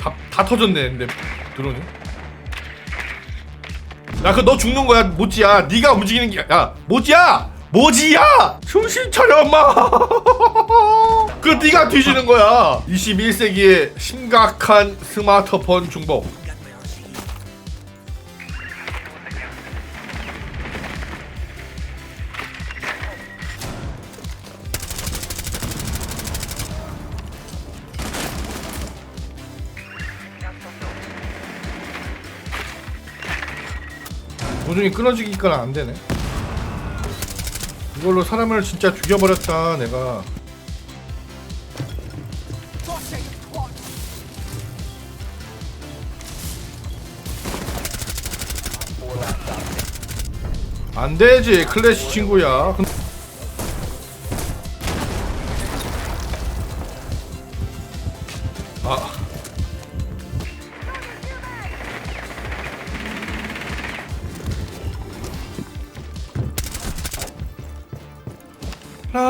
다, 다 터졌네 근데 드론이. 야그 너 죽는 거야 모찌야. 네가 움직이는 게야 모찌야! 모지야! 정신 차려 엄마! 그 네가 뒤지는 거야. 21세기의 심각한 스마트폰 중복 도중에 끊어지기가 안 되네. 이걸로 사람을 진짜 죽여버렸다 내가. 안 되지 클래시 친구야.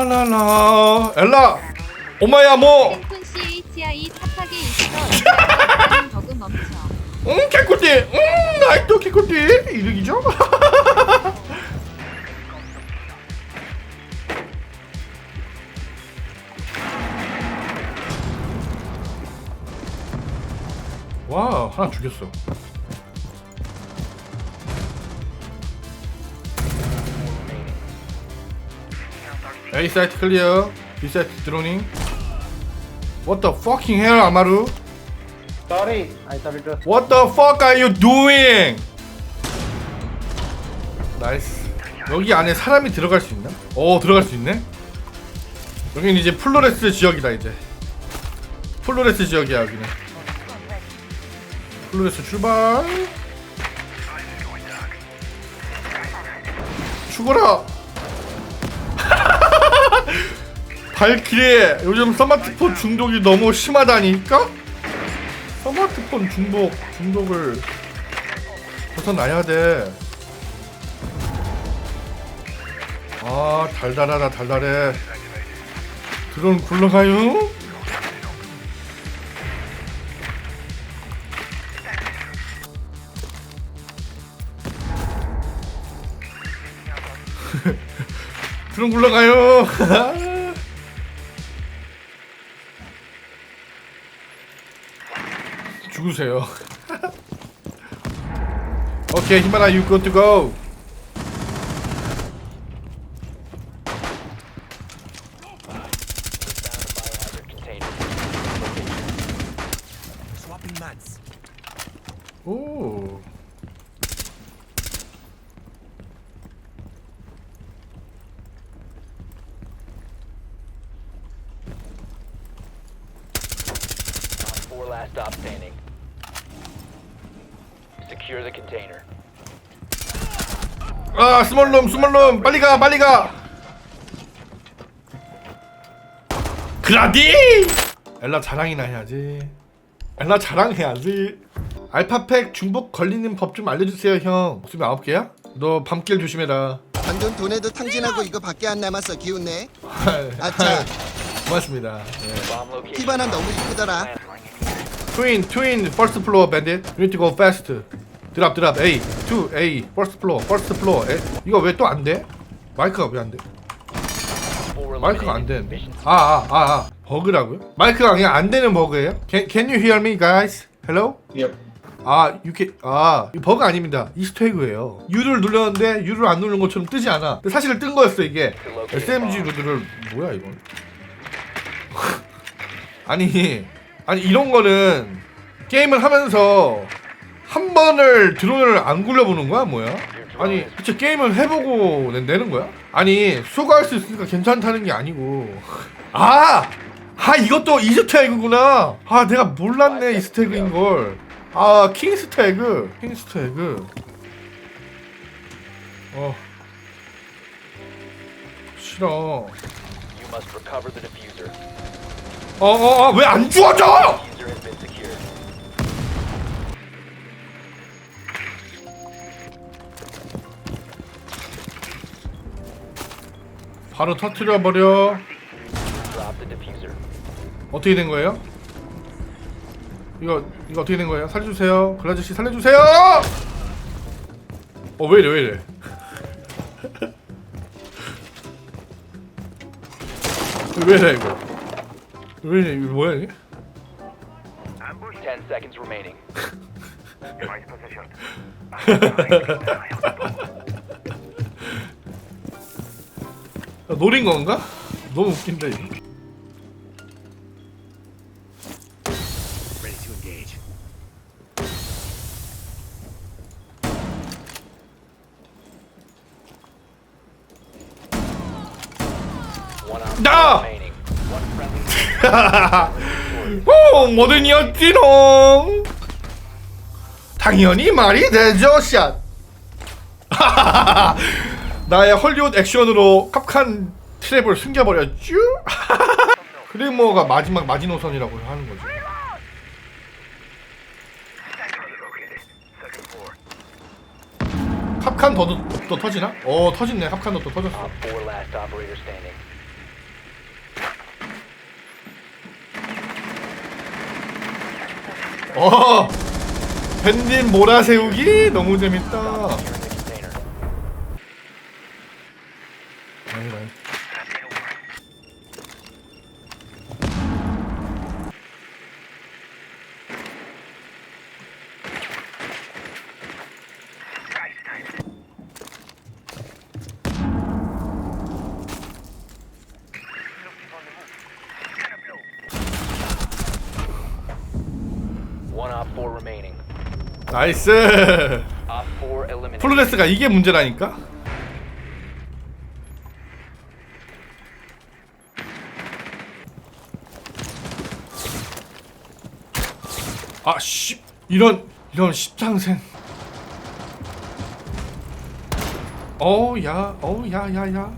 라라라 엘라 오마야 뭐 팬콘 CHI 탑하게 있어. 버그 멈춰. 응, 개꿀띠! 응, 나이도 개꿀띠! 이득이죠? 와, 하나 죽였어. A 사이트 클리어. B 사이트 드로닝. What the fucking hell, 아마루? Sorry, I thought it was. What the fuck are you doing? 나이스. 여기 안에 사람이 들어갈 수 있나? 어 들어갈 수 있네. 여기는 이제 플로레스 지역이다 이제. 플로레스 지역이야 여기는. 플로레스 출발. 죽어라. 발키리 요즘 스마트폰 중독이 너무 심하다니까? 스마트폰 중독 중독을 벗어나야 돼. 아 달달하다 달달해. 드론 굴러가요? 드론 굴러가요. 죽으세요. 오케이 히마라 you good to go. Swapping mats. 오. Container. 아 스몰룸 스몰룸 빨리 가 빨리 가. 그라디. 엘라 자랑이나 해야지. 엘라 자랑해야지. 알파팩 중복 걸리는 법 좀 알려주세요 형. 목숨이 아홉 개야? 너 밤길 조심해라. 방금 돈에도 탕진하고 이거 밖에 안 남았어 기운내 아차 고맙습니다. 예. Bomb location. 티바나 너무 이쁘더라 트윈 트윈 first floor bandit you need to go fast 드랍 드랍 A 2 A first floor first floor A. 이거 왜 또 안 돼? 마이크가 왜 안 돼? 마이크가 안. 되는데 Mission 아아 아 아, 아. 버그라고요? 마이크가 그냥 안 되는 버그예요? Can, can you hear me guys? Hello? Yep. 아 이게 아 이거 버그 아닙니다 이스터에그예요 U를 눌렀는데 U를 안 누른 것처럼 뜨지 않아 근데 사실 뜬 거였어 이게 SMG 루드를 뭐야 이건 아니 아니 이런 거는 게임을 하면서 한 번을 드론을 안 굴려보는 거야 뭐야? 아니 대체 게임을 해보고 내- 내는 거야? 아니 수거할 수 있으니까 괜찮다는 게 아니고 아! 아 이것도 이스터에그구나 아 내가 몰랐네 이스터에그인 걸아 킹스터에그 킹스터에그 어 싫어 You must recover the diffuser. 어어어 왜 안 주워져? 바로 터트려 버려. 어떻게 된 거예요? 이거 이거 어떻게 된 거예요? 살려주세요. 그 아저씨 살려주세요. 어 왜 이래 왜 이래? 왜 이래 이거? 왜 이래 이거 뭐야 이게? 10 seconds remaining. 노린 건가? 너무 op 나! 오 모든이었지롱. 당연히 말이 되죠 샷. 나의 헐리우드 액션으로 cap한 트랩을 숨겨버렸쥬. 크레모가 마지막 마지노선이라고 하는 거지. 합칸 더도 또 터지나? 어 터졌네. 합칸도 또 터졌어. Op 4 last operator standing. 어 밴님 몰아세우기 너무 재밌다. Securing the container. 4 remaining. 나이스. Op 4 eliminated. 플로레스가 이게 문제라니까. 아씨 이런 이런 십장생. 어야 어야 야야.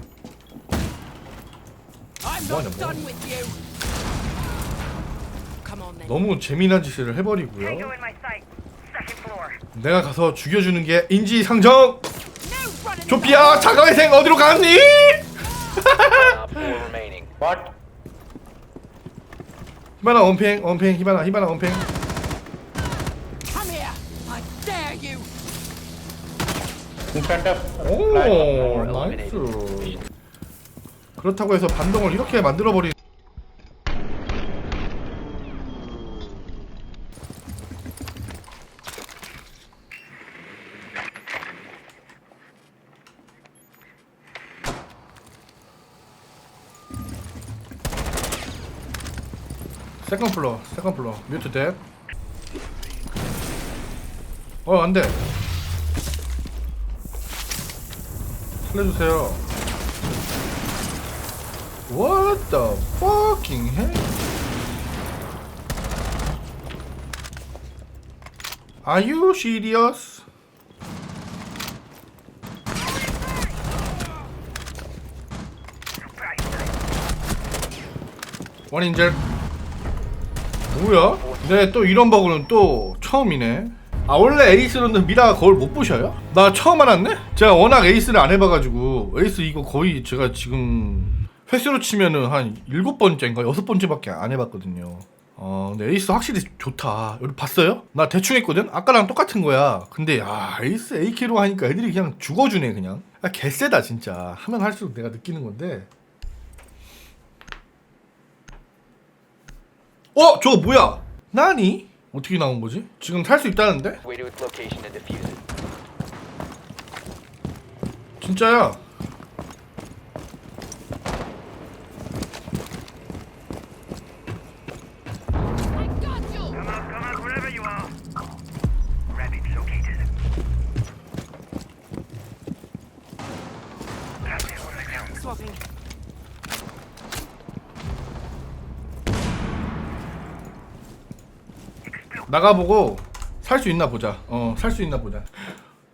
I'm 뭐하냐, not 뭐. done with you. Come on then. 너무 재미난 짓을 해버리고요. 내가 가서 죽여주는 게 인지상정. 조피아 자가회생 어디로 갔니? One op 4 remaining. What? 히바나 원팽 원팽 히바나 히바나 원팽. 오 나이스. 그렇다고 해서 반동을 이렇게 만들어 버리. 세컨 플로, 세컨 플로, 뮤트 뎃. 어, 안 돼. 살려주세요. What the fucking hell? Are you serious? 원 인절 뭐야? 네, 또 이런 버그는 또 처음이네. 아 원래 에이스로는 미라가 거울 못 보셔요? 나 처음 알았네? 제가 워낙 에이스를 안 해봐가지고 에이스 이거 거의 제가 지금 횟수로 치면은 한 일곱 번째인가 여섯 번째밖에 안 해봤거든요. 어 근데 에이스 확실히 좋다. 여기 봤어요? 나 대충 했거든? 아까랑 똑같은 거야. 근데 야 에이스 AK로 하니까 애들이 그냥 죽어주네 그냥. 아 개쎄다 진짜. 하면 할수록 내가 느끼는 건데. 어 저거 뭐야? 나니? 어떻게 나온 거지? 지금 살수 있다는데? 진짜야. 나가보고 살 수 있나 보자. 어, 살 수 있나 보자.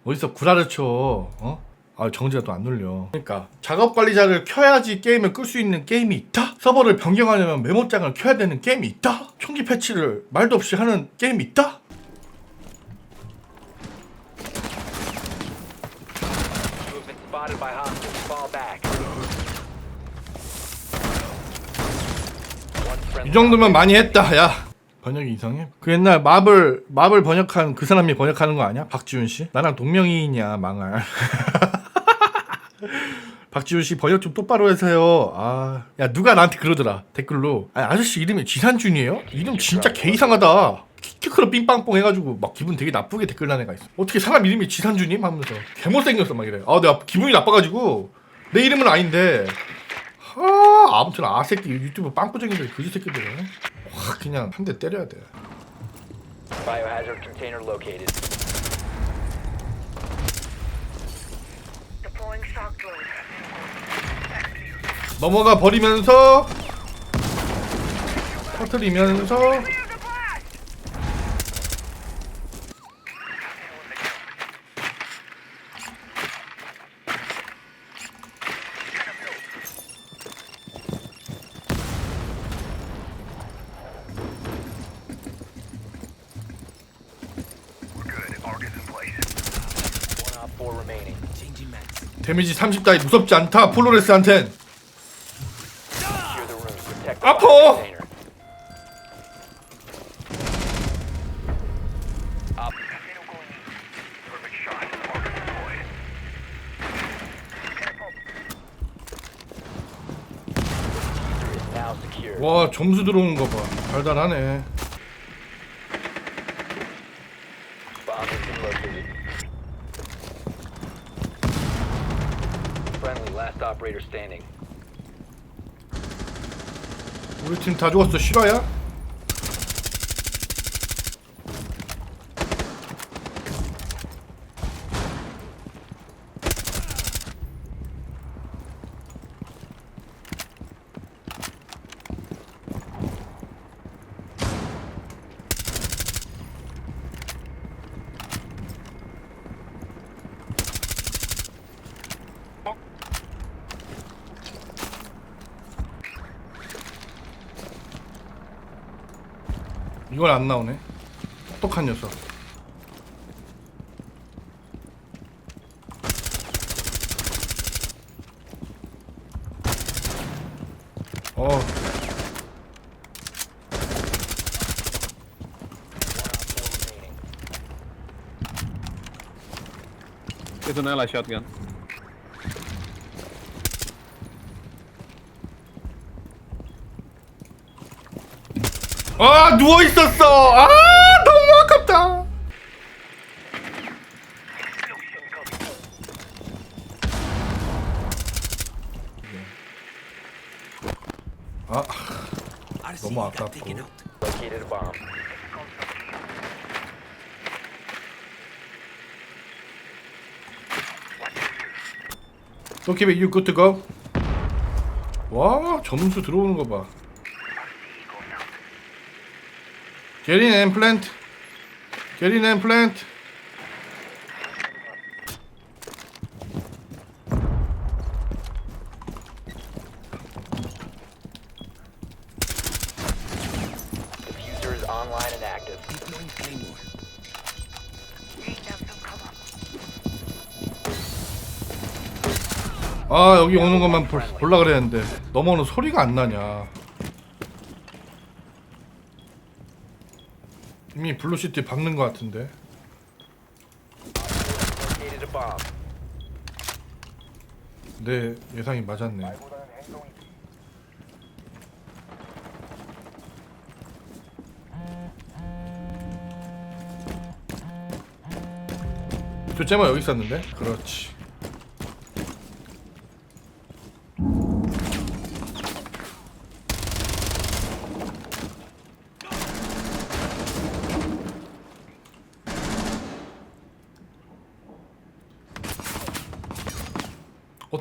어디서 구라를 쳐. 어? 아, 정지가 또 안 눌려. 그러니까 작업 관리자를 켜야지 게임을 끌 수 있는 게임이 있다. 서버를 변경하려면 메모장을 켜야 되는 게임이 있다. 총기 패치를 말도 없이 하는 게임이 있다. 이 정도면 많이 했다. 야, 번역이 이상해? 그 옛날 마블 마블 번역한 그 사람이 번역하는 거 아니야? 박지훈 씨? 나랑 동명이인이야 망할. 박지훈 씨 번역 좀 똑바로 해서요. 아, 야 누가 나한테 그러더라 댓글로. 아, 아저씨 이름이 지산준이에요? 이름 진짜 개 이상하다. 키크로 삥빵뽕 해가지고 막 기분 되게 나쁘게 댓글 난 애가 있어. 어떻게 사람 이름이 지산준님 하면서 개못생겼어 막 이래. 아 내가 기분이 나빠가지고 내 이름은 아닌데. 하 아무튼 아 새끼 유튜브 빵꾸쟁이들 그지 새끼들은 확 그냥 한 대 때려야 돼. Biohazard container located. Deploying shock drone. 넘어가 버리면서 터트리면서 Here's a blast! We're good. Arc is in place. One op four remaining. 데미지 30다이 무섭지 않다 폴로레스한텐 secure. 와 점수 들어오는 거봐 달달하네 last operator standing. 우리 팀 다 죽었어 실화야? 이건 안 나오네 똑똑한 녀석 어 an ally shotgun. 아 누워 있었어. 아 너무 아깝다. 아 너무 아깝고. Located a. 도키비 you good to go? 와 점수 들어오는 거 봐. Get in and plant. Get in and plant. Diffuser is online and active. Need them some cover. 아 여기 오는 것만 볼, 볼라 그랬는데 넘어오는 소리가 안 나냐 이미 블루시티 박는 것 같은데 Located a bomb. 내 예상이 맞았네 둘째만 여기 있었는데? 그렇지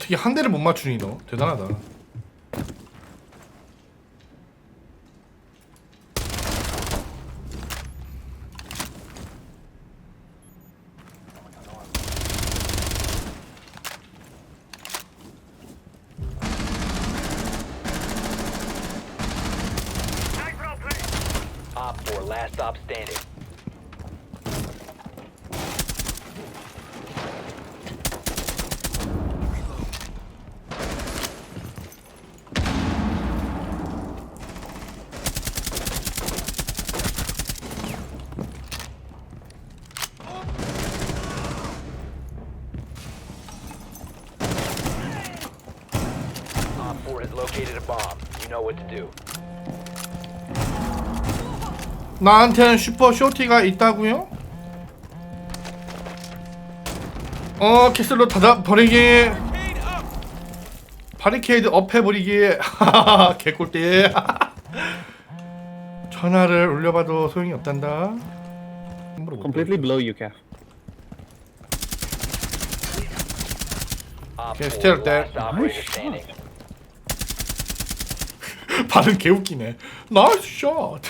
어떻게 한 대를 못 맞추니 너 대단하다. Op four, last stop standing. Located a bomb. You know what to do. 나한테는 슈퍼 쇼티가 있다고요? 어 캐슬로 닫아 버리기 바리케이드 업 해 버리기 개꿀띠 전화를 올려봐도 소용이 없단다 Completely below you, Calf. Op Okay, 4, still there. last operator standing. 발음 개웃기네 나이스 샷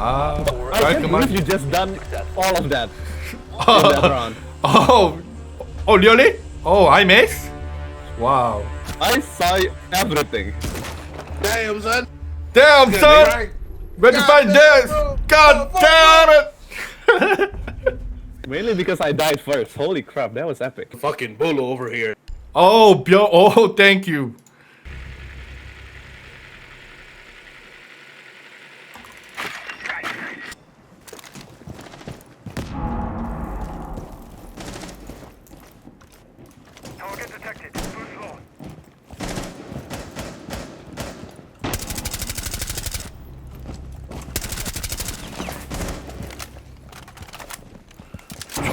아, I can't 깔끔한 believe you just done all of that in that round. Oh, oh, really? Oh, I miss? Wow. I saw everything. Damn son Damn, son! Where'd you find this? God damn it! Mainly because I died first. Holy crap, that was epic. Fucking Bolo over here. Oh, Bio, oh, thank you.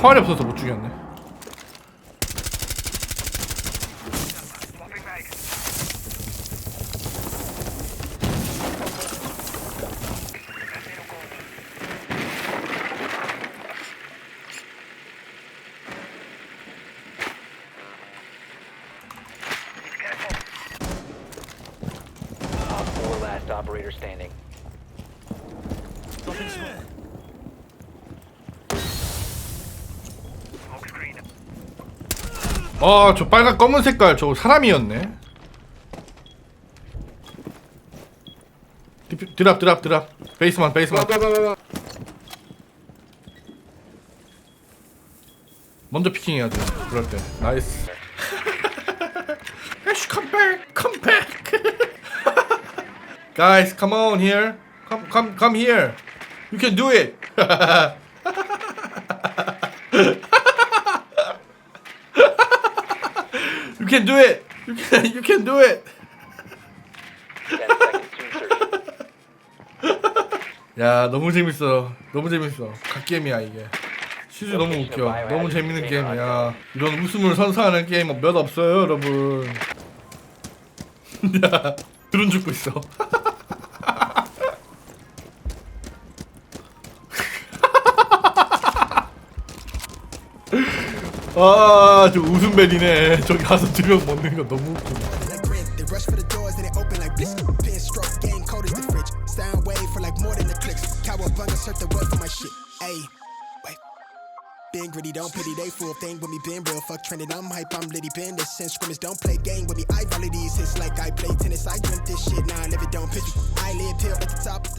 총알이 없어서 못 죽였네. Operator standing. Smoke screen. 아, 저 빨간 검은 색깔 저거 사람이었네. 디- 드랍, 드랍, 드랍. 베이스만, 베이스만. 먼저 피킹해야 돼. 그럴 때. 나이스. Back, come back. Guys, come on here. Come, come, come here. You can do it. you can do it. You can, you can do it. 10 seconds to insertion. 야, 너무 재밌어. 너무 재밌어. 갓게임이야 이게. 시즈 너무 웃겨. 너무 재밌는 게임이야. 이런 웃음을 선사하는 게임 몇 없어요, 여러분. 야, 드론 죽고 있어. 아, 저 웃음벨이네. 저기 가서 두 명 먹는 거 너무 웃기네. like grit. They rush for the doors and they open like bliss. Pin stroke, game cold as the fridge. Sound wave for like more than the clicks. Cowabunga surf the web for my shit. Ayy, wait. Been gritty, don't pity, they full thing with me, been real. Fuck trending, I'm hype, I'm litty, been this since scrimmage. Don't play game with me, I volley these hits like I play tennis. I drink this shit, now I live it, don't pitch me. I live here at the top of the titties.